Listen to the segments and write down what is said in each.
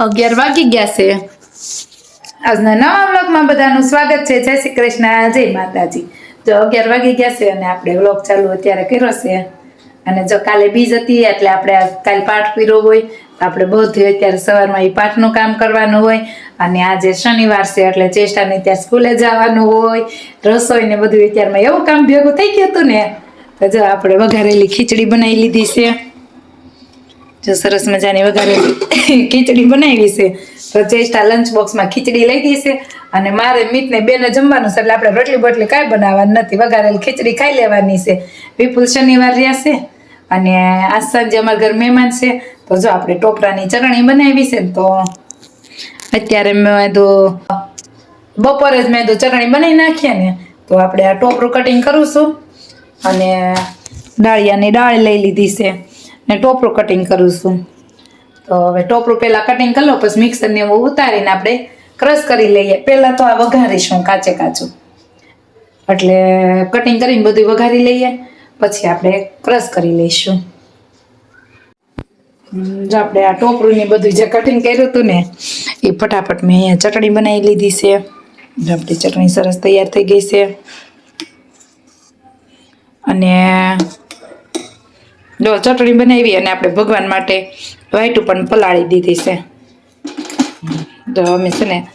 અગિયાર વાગી ગયા છે. આજના નવા વ્લોગમાં બધાનું સ્વાગત છે. જય શ્રી કૃષ્ણ, જય માતાજી. જો અગિયાર વાગી ગયા છે અને આપણે વ્લોગ ચાલુ અત્યારે કર્યો છે. અને જો કાલે બીજ હતી એટલે આપણે કાલે પાઠ પીરો હોય. આપણે બધું અત્યારે સવારમાં એ પાઠનું કામ કરવાનું હોય. અને આજે શનિવાર છે એટલે ચેષ્ટાને ત્યાં સ્કૂલે જવાનું હોય. રસોઈ ને બધું અત્યારમાં એવું કામ ભેગું થઈ ગયું હતું ને. તો જો આપણે વઘારેલી ખીચડી બનાવી લીધી છે. જો સરસ મજાની વઘારેલી ખીચડી બનાવી છે. તો ચેષ્ટા લંચ બોક્સમાં ખીચડી લઈ ગઈ છે અને મારે મિતને બેને જમવાનું છે એટલે આપણે રોટલી બોટલી કાંઈ બનાવવાની નથી. વઘારેલી ખીચડી ખાઈ લેવાની છે. વિપુલ શનિવાર રહ્યા છે અને આ સાંજે અમારા ઘર મહેમાન છે. તો જો આપણે ટોપરાની ચટણી બનાવી છે તો અત્યારે મેં તો બપોરે જ મેં તો ચટણી બનાવી નાખીએ ને તો આપણે આ ટોપરું કટિંગ કરું છું. અને ડાળિયાની ડાળ લઈ લીધી છે. ને ટોપરું કટિંગ કરું તો હવે ટોપરું પહેલાં કટિંગ કરી લો પછી મિક્સરને એવું ઉતારીને આપણે ક્રશ કરી લઈએ. પહેલાં તો આ વઘારીશું કાચે કાચું. એટલે કટિંગ કરીને બધું વઘારી લઈએ, પછી આપણે ક્રશ કરી લઈશું. જો આપણે આ ટોપરું ને બધું જે કટિંગ કર્યું હતું ને, એ ફટાફટ મેં અહીંયા ચટણી બનાવી લીધી છે. આપણી ચટણી સરસ તૈયાર થઈ ગઈ છે. અને જો ચટણી બનાવી અને આપણે ભગવાન માટે વાઈટું પણ પલાળી દીધી છે. તો અમે છે ને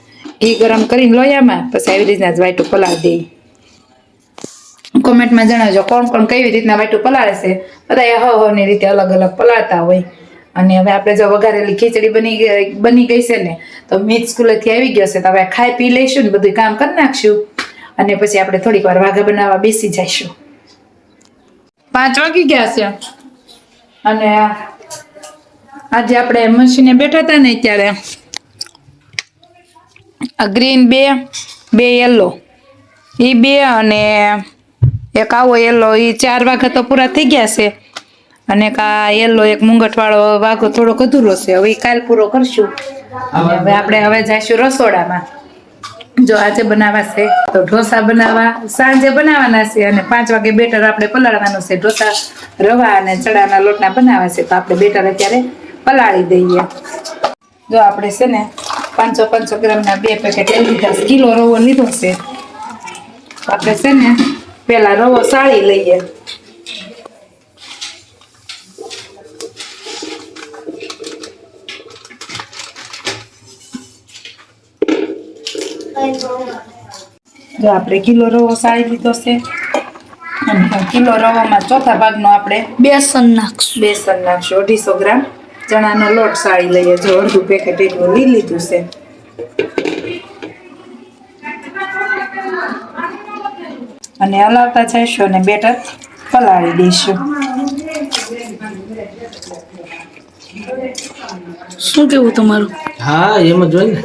ઘી ગરમ કરીને લોયામાં, પછી આવી રીતના જ વાઈટું પલાળી દઈએ. કોમેન્ટમાં જણાવજો કોણ કોણ કેવી રીતના વાઈટું પલાળે છે. બધા હવ હવની રીતે અલગ અલગ પલાળતા હોય. અને હવે આપણે જો વઘારેલી ખીચડી બની ગઈ બની ગઈ છે ને, તો મીત સ્કૂલેથી આવી ગયો છે. તો હવે ખાઈ પી લઈશું ને બધું કામ કરી નાખશું. અને પછી આપણે થોડીક વાર વાઘા બનાવવા બેસી જઈશું. પાંચ વાગી ગયા છે. અને આજે આપણે મશીને બેઠા હતા ને ત્યારે ગ્રીન બે બે યલો એ બે અને એક આવો યલો એ ચાર વાઘા તો પૂરા થઈ ગયા છે. અને એક આ યલો એક મુંગટવાળો વાઘો થોડોક અધૂરો છે. હવે એ કાલ પૂરો કરશું. હવે આપણે હવે જઈશું રસોડામાં. જો આજે બનાવાશે તો ઢોસા બનાવવા. સાંજે બનાવવાના છે અને પાંચ વાગે બેટર આપણે પલાળવાનું છે. ઢોસા રવા અને ચણાના લોટના બનાવવા છે, તો આપણે બેટર અત્યારે પલાળી દઈએ. જો આપણે છે ને પાંચસો પાંચસો ગ્રામના બે પેકેટ લઈ લીધા કિલો રવો લીધો છે. આપણે છે ને પેલા રવો સાળી લઈએ. જો આપણે કિલો રવો સાળી લીધો છે. અને કિલો રવામાં ચોથા ભાગનો આપણે બેસન નાખશું. બેસન નાખશું અઢીસો ગ્રામ. ચણાનો લોટ સાળી લઈએ. જો અડધું પેકેટ એટલું લઈ લીધું છે. અને હલાવતા જઈશું અને બેટર પલાળી દઈશું. શું કેવું તમારું? હા એમ જ હોય ને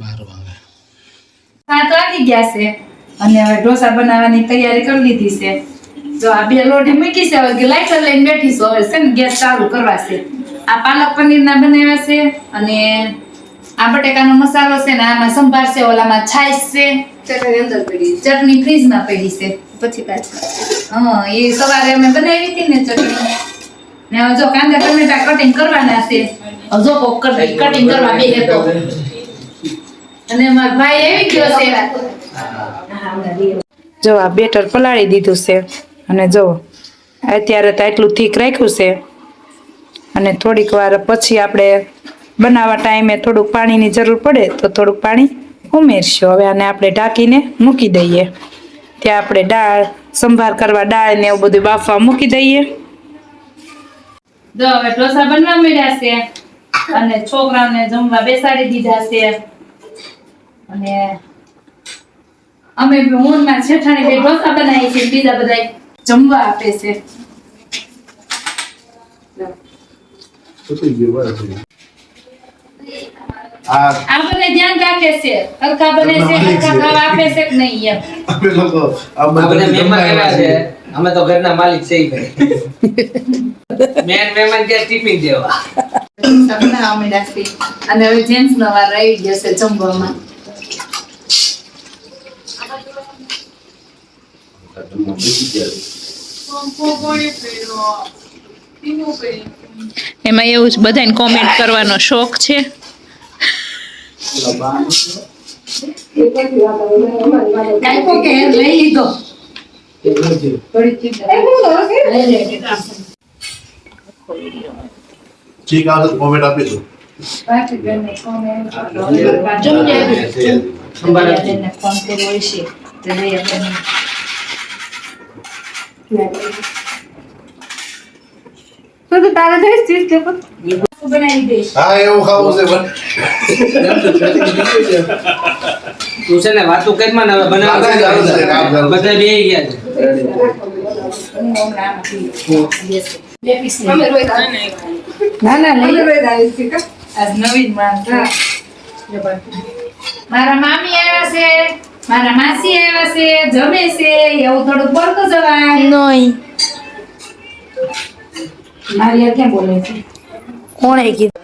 બાર વાગે સાત વાગી ગયા છે. અને હવે ઢોસા બનાવવાની તૈયારી કરી લીધી છે. જો આ બે લોટી મૂકી છે હવે લાઇટર લઈને બેઠી છું હવે છે ને ગેસ ચાલુ કરવા છે. આ પાલક પનીરના બનાવ્યા છે અને આ બટેકાનો મસાલો છે ને આમાં સંભાર છે ઓલામાં છાશ છે. ચટણી અંદર પડી ચટણી ફ્રીજમાં પડી છે. પછી પાછી. હા એ સવારે અમે બનાવી હતી ને ચટણી. ને હવે જો કાંદા ટમેટા કટિંગ કરવાના છે. હજો કોક કટિંગ કરવા બે તો. અને મારો ભાઈ આવી ગયો છે. જો આ બેટર પલાળી દીધું છે. અને જો અત્યારે તો એટલું થીક રાખ્યું છે. અને થોડીક વાર પછી આપણે બનાવવા ટાઈમે થોડુંક પાણીની જરૂર પડે તો થોડુંક પાણી ઉમેરશું. હવે આને આપણે ઢાંકીને મૂકી દઈએ. ત્યાં આપણે દાળ સંભાર કરવા દાળ ને એવું બધું બાફવા મૂકી દઈએ. જો હવે ઢોસા બનવા મળ્યા છે. અને છોકરાને જમવા બેસાડી દીધા છે. અને અમે હું માં જેઠાણી બે ઢોસા બનાવી છે બીજા બધા જમવા આપે છે. પતી ગયું બસ આ આ બંને ધ્યાન રાખે છે. હરખા બને છે હરખા ખાવા આપે છે કે નહીં એમ. અમે લોકો મહેમાન આવ્યા છે. અમે તો ઘરના માલિક છે મેન મહેમાન ત્યાં ટિફિન દેવા. અને હવે જેન્ટ્સ નો વાર આવી ગયો છે જમવામાં. એમાં એવું જ બધાને કોમેન્ટ કરવાનો શોખ છે ઠીક આવે કોમેન્ટ આપીશું બાકી બેનને સંભાળ ફોન કર્યો છે તો લઈ આપણે તો તો તારે જઈશ ચીજ કે બનાવી દઈશ હા એવું ખાવું છે પણ તું છે ને વાતું કરીમાં ને હવે બનાવવા વાતું ચાલુ છે, કામ ચાલુ છે. બધા બેહી ગયા છે હું હમણાં આમાં પી લઈશ. બે piece લઈ અમે લો. રોજ આવીએ. ના ના લઈ લો. આજ નવી જ માણસ છે. જો બાકી. મારા મામી આવ્યા છે મારા માસી આવ્યા છે જમે છે એવું થોડુંક બોલતો જવાય. નહીં. મારી ક્યાં બોલે છે? કોણે કીધું?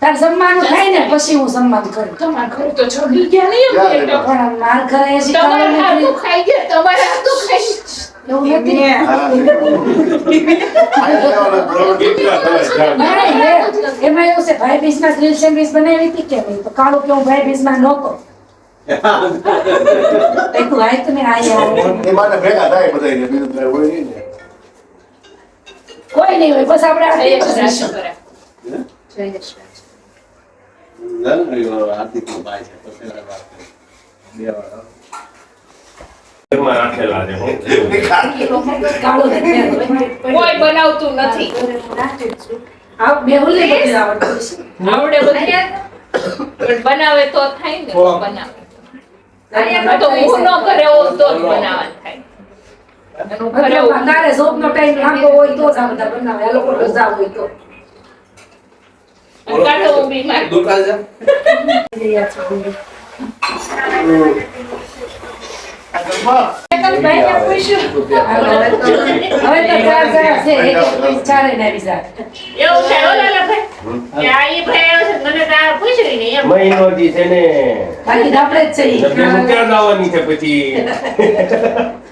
તાર સન્માન થાય ને પછી હું સન્માન કરું. તમાર ઘર તો છોડી ગયા નહીં પણ માર ઘરે છે તમારા હાથું ખાઈ ગયા તમારા હાથું ખાઈ એવું નથી. એમાં એવું છે ભાઈ બીજમાં ગ્રીલ સેન્ડવીચ બનાવી હતી કે નહીં? તો કાળું કે હું ભાઈ બીજમાં નહોતો એ તું આય તમે આયા એ માટે ભેગા થાય બધાયને, બીજું કાંઈ હોય નહીં ને. કોઈ નહીં હોય બસ આપણે આ એક કરે. ને. કોઈ બનાવતું નથી આ બધું. આવડે બનાવે તો થાય ને બનાવે આ તો હું ન કરે હોઉં તો જ બનાવવાનું થાય. અને હું ઘરે એટલે તારે જોબનો ટાઈમ લાંબો હોય તો જ આ બધા બનાવે. આ લોકો રજા હોય તો. અને કાં તો હું બીમાર. ભાઈને પૂછ્યું. હવે તો હવે ચાર છે એક એક ના જાય. એવું થાય હો લાલા ભાઈ કે આ ઈ ભાઈ આવ્યો છે મને તો આ પૂછ્યું નહીં એમ. મહિનોથી છે ને બાકી આપણે જ છીએ. ક્યાં જવાની છે પછી?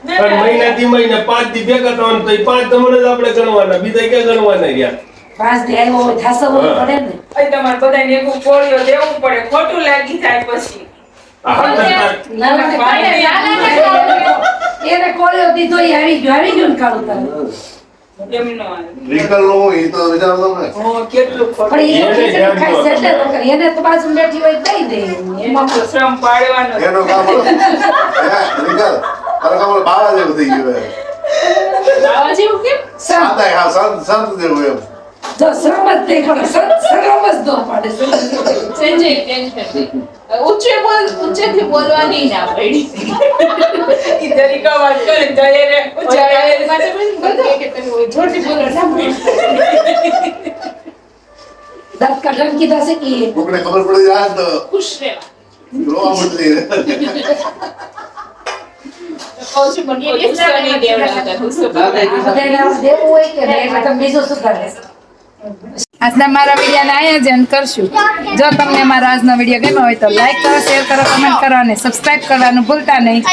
પણ મહિનાથી મહિને પાંચ દી ભેગા થવાનું તો પાંચ તમને જ આપણે ગણવાના બીજા ક્યાં ગણવાના રહ્યા? પાંચ દી આવ્યો પડે ને. અહીં તમારે બધાને એક કોળીઓ દેવું પડે ખોટું લાગી જાય પછી. એને કોળિયો દીધો આવી ગયો આવી ગયો ને કાળું તારું. એમનો આવે. વિકલનું હોય, ઈ તો વિચારતો ને. કેટલું ખોટું પણ એ એને ખીચડી ધ્યાન ખાઈ દો. settle ન કરે. એને તો બાજુ બેઠી હોય દઈ દે એમાં શ્રમ પાડવાનો જ. કામ ઓલું. હે, કામ બાવા જેવું થઈ ગયું બાવા જેવું કેમ સાદાય, હા, સંત- સંત જેવું એમ. જો શ્રમ જ નહીં પડે સર- જ ન પડે સંજય ટેન્શન નહીં બોલ ઊંચેથી બોલવાની ના પડી જરીક વાત કરે જય રે ઉચ્ચારણ માટે પછી બધા કે તને હોય જોરથી બોલો ના દસ કાઢવાનું કીધા છે કે? કોકને ખબર પડી જાય તો ખુશ રહેવા. રોવા મંડી રહે. કહું છું ગુસ્સો નહીં દેવડાવતા ગુસ્સો દાદા આ બધાને આવું દેવું હોય કે નહીં મતલબ બીજું શું કરે? આજના મારા વિડીયોને આયોજન કરશું. જો તમને મારો આજનો વીડિયો ગમ્યો હોય તો લાઈક કરો શેર કરો કમેન્ટ કરો અને સબસ્ક્રાઇબ કરવાનું ભૂલતા નહીં.